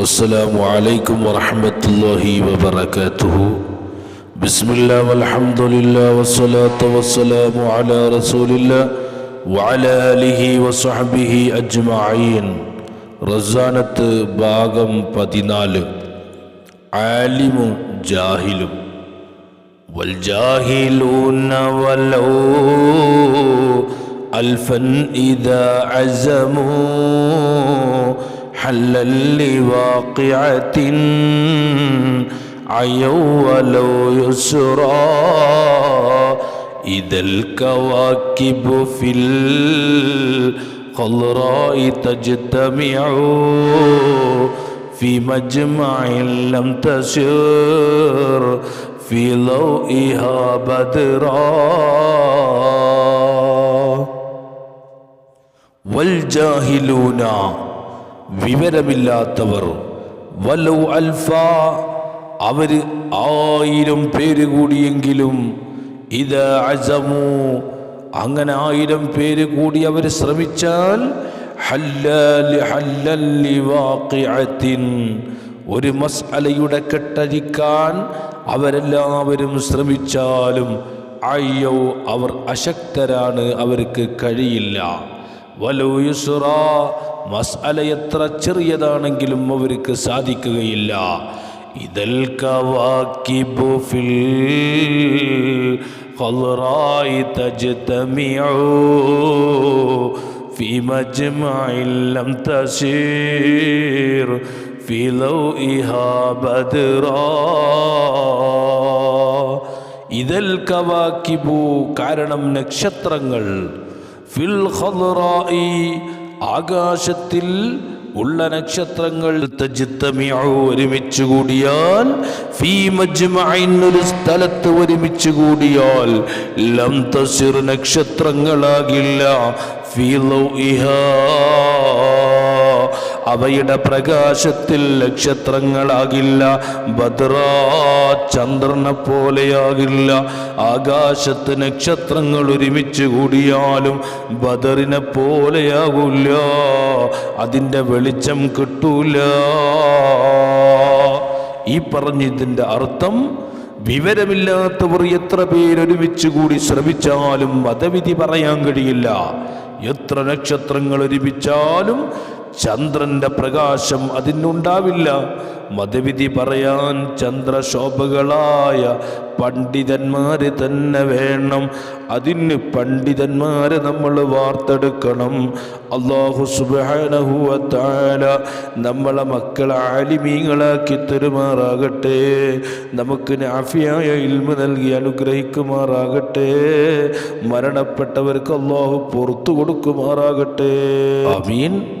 السلام عليكم ورحمة الله وبركاته بسم الله والحمد لله والصلاة والسلام على رسول الله وعلى آله وصحبه أجمعين റസാനത്ത് ഭാഗം പതിനാല് ആലിമും ജാഹിലും والجاهلون ولو ألفا إذا عزموا حلا لواقعة عيوا ولو يسرا. إذا الكواكب في الخضراء تجتمع في مجمع لم تسر في ضوئها بدرا. والجاهلون വിവരമില്ലാത്തവർ. വലൗ അൽഫ. അവർ ആയിരം പേര് കൂടിയെങ്കിലും ഇത് അസമു. അങ്ങനെ ആയിരം പേര് കൂടി അവർ ശ്രമിച്ചാൽ ഒരു മസ്അലയുടെ കെട്ടഴിക്കാൻ അവരെല്ലാവരും ശ്രമിച്ചാലും അയ്യോ അവർ അശക്തരാണ് അവർക്ക് കഴിയില്ല. വലൂയുസുറ മസ്അല എത്ര ചെറിയതാണെങ്കിലും അവർക്ക് സാധിക്കുകയില്ല ഇതൽ കവാക്കിബു ഫിൽ ഖൽറായി തജ്തമിഉ في مجمع لم تسير في ضوئها بدرا ഇതൽ കവാക്കിബു കാരണം നക്ഷത്രങ്ങൾ ഫിൽ ആകാശത്തിൽ ഉള്ള നക്ഷത്രങ്ങൾ ഒരുമിച്ച് കൂടിയാൽ ഒരു സ്ഥലത്ത് ഒരുമിച്ച് കൂടിയാൽ ലം തസിർ നക്ഷത്രങ്ങളാകില്ല ഫീ ലൗഇഹാ. അവയുടെ പ്രകാശത്തിൽ നക്ഷത്രങ്ങളാകില്ല. ഭദ്രാ ചന്ദ്രനെ പോലെയാകില്ല. ആകാശത്ത് നക്ഷത്രങ്ങൾ ഒരുമിച്ച് കൂടിയാലും ബദറിനെ പോലെയാകില്ല. അതിന്റെ വെളിച്ചം കിട്ടൂല. ഈ പറഞ്ഞതിന്റെ അർത്ഥം വിവരമില്ലാത്തവർ എത്ര പേരൊരുമിച്ച് കൂടി ശ്രമിച്ചാലും മതവിധി പറയാൻ കഴിയില്ല. എത്ര നക്ഷത്രങ്ങൾ ഒരുമിച്ചാലും ചന്ദ്രന്റെ പ്രകാശം അതിനുണ്ടാവില്ല. മതവിധി പറയാൻ ചന്ദ്രശോഭകളായ പണ്ഡിതന്മാര് തന്നെ വേണം. അതിന് പണ്ഡിതന്മാരെ നമ്മൾ വാർത്തെടുക്കണം. അള്ളാഹു സുബാനഹുവത്താല നമ്മളെ മക്കളെ ആലിമീങ്ങളാക്കി തരുമാറാകട്ടെ. നമുക്ക് നാഫിയായ ഇൽമ നൽകി അനുഗ്രഹിക്കുമാറാകട്ടെ. മരണപ്പെട്ടവർക്ക് അള്ളാഹു പുറത്തു കൊടുക്കുമാറാകട്ടെ. അമീൻ